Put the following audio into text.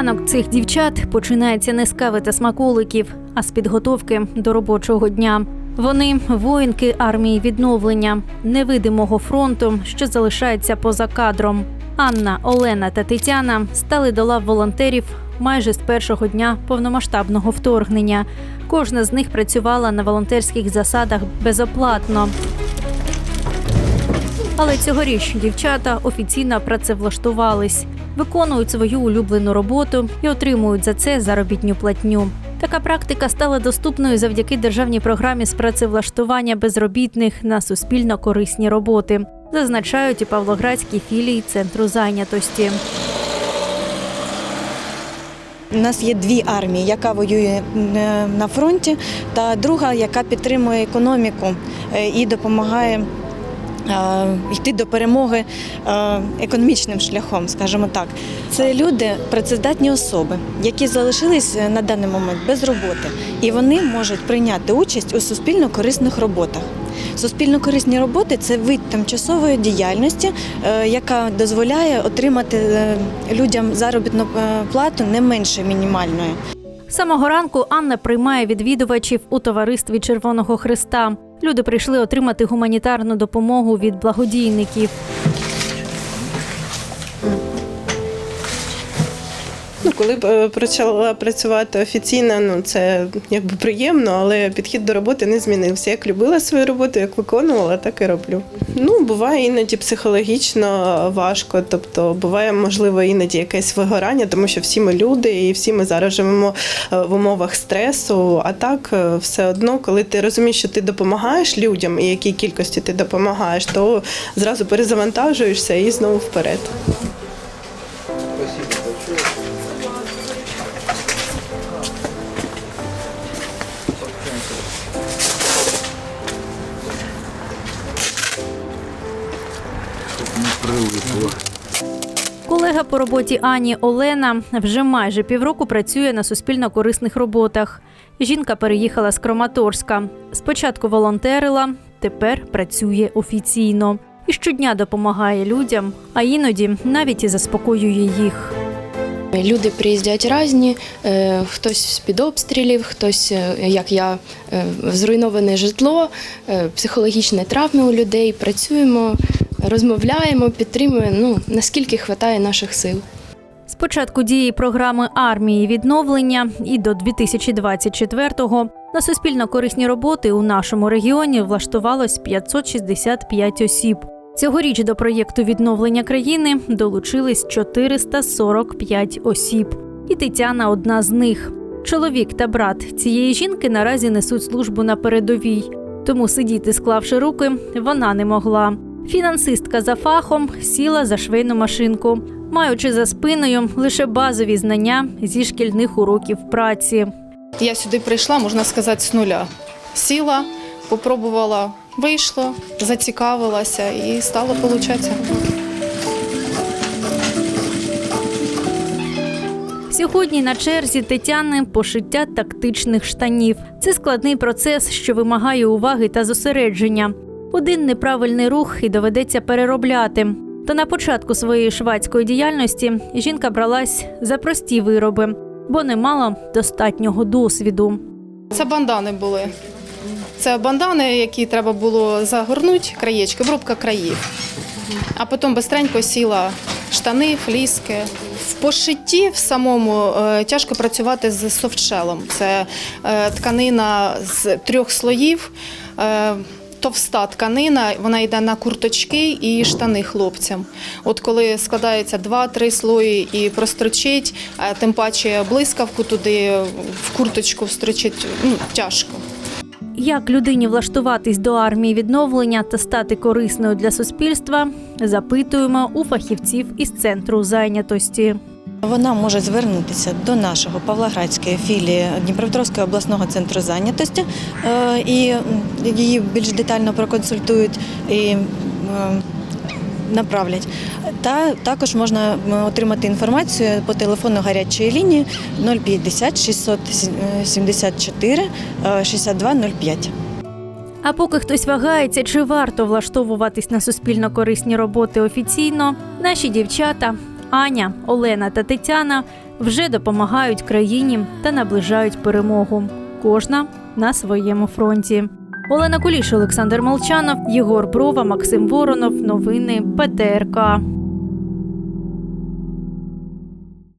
Ранок цих дівчат починається не з кави та смаколиків, а з підготовки до робочого дня. Вони воїнки армії відновлення, невидимого фронту, що залишається поза кадром. Анна, Олена та Тетяна стали до лав волонтерів майже з першого дня повномасштабного вторгнення. Кожна з них працювала на волонтерських засадах безоплатно. Але цьогоріч дівчата офіційно працевлаштувались, виконують свою улюблену роботу і отримують за це заробітню платню. Така практика стала доступною завдяки державній програмі з працевлаштування безробітних на суспільно корисні роботи, зазначають і павлоградські філії центру зайнятості. У нас є дві армії, яка воює е, на фронті, та друга, яка підтримує економіку е, і допомагає йти до перемоги е, економічним шляхом, скажімо так. Це люди, працездатні особи, які залишились е, на даний момент без роботи, і вони можуть прийняти участь у суспільно корисних роботах. Суспільно корисні роботи це вид тимчасової діяльності, е, яка дозволяє отримати е, людям заробітну е, плату не менше мінімальної. Самого ранку Анна приймає відвідувачів у товаристві Червоного Христа. Люди прийшли отримати гуманітарну допомогу від благодійників. Ну, коли е, почала працювати офіційно, ну це якби приємно, але підхід до роботи не змінився. Як любила свою роботу, як виконувала, так і роблю. Ну, буває іноді психологічно важко, тобто буває, можливо, іноді якесь вигорання, тому що всі ми люди і всі ми зараз живемо е, в умовах стресу. А так, е, все одно, коли ти розумієш, що ти допомагаєш людям і якій кількості ти допомагаєш, то зразу перезавантажуєшся і знову вперед. Колега по роботі Ані Олена вже майже півроку працює на суспільно корисних роботах. Жінка переїхала з Краматорська. Спочатку волонтерила, тепер працює офіційно і щодня допомагає людям, а іноді навіть і заспокоює їх. Люди приїздять різні, е, хтось з-під обстрілів, хтось, е, як я, е, зруйноване житло, психологічні травми у людей. Працюємо, розмовляємо, підтримуємо, ну, наскільки вистачає наших сил. З початку дії програми армії відновлення і до 2024-го на суспільно корисні роботи у нашому регіоні влаштувалось 565 осіб. Цьогоріч до проєкту відновлення країни долучились 445 осіб. І Тетяна одна з них. Чоловік та брат цієї жінки наразі несуть службу на передовій, тому сидіти, склавши руки, вона не могла. Фінансистка за фахом сіла за швейну машинку, маючи за спиною лише базові знання зі шкільних уроків праці. Я сюди прийшла, можна сказати, з нуля. Сіла, попробувала, вийшло, зацікавилася і стало получатися. Сьогодні на черзі Тетяни пошиття тактичних штанів. Це складний процес, що вимагає уваги та зосередження. Один неправильний рух і доведеться переробляти. Та на початку своєї швадської діяльності жінка бралась за прості вироби, бо не мала достатнього досвіду. Це бандани були. Це бандани, які треба було загорнути, краєчки, обробка країв. А потім бистренько сіла штани, фліски. В пошитті в самому е, тяжко працювати з софтшелом. Це е, тканина з трьох слоїв. Товста тканина, вона йде на курточки і штани хлопцям. От коли складається два-три слої і прострочить, тим паче блискавку туди в курточку встрочить, ну, тяжко. Як людині влаштуватись до армії відновлення та стати корисною для суспільства, запитуємо у фахівців із центру зайнятості. Вона може звернутися до нашого Павлоградської філії Дніпропетровського обласного центру зайнятості е, і її більш детально проконсультують і направлять. Та також можна отримати інформацію по телефону гарячої лінії 050 674 е, 6205. А поки хтось вагається, чи варто влаштовуватись на суспільно корисні роботи офіційно, наші дівчата Аня, Олена та Тетяна вже допомагають країні та наближають перемогу. Кожна на своєму фронті. Олена Куліш, Олександр Молчанов, Єгор Брова, Максим Воронов. Новини ПТРК.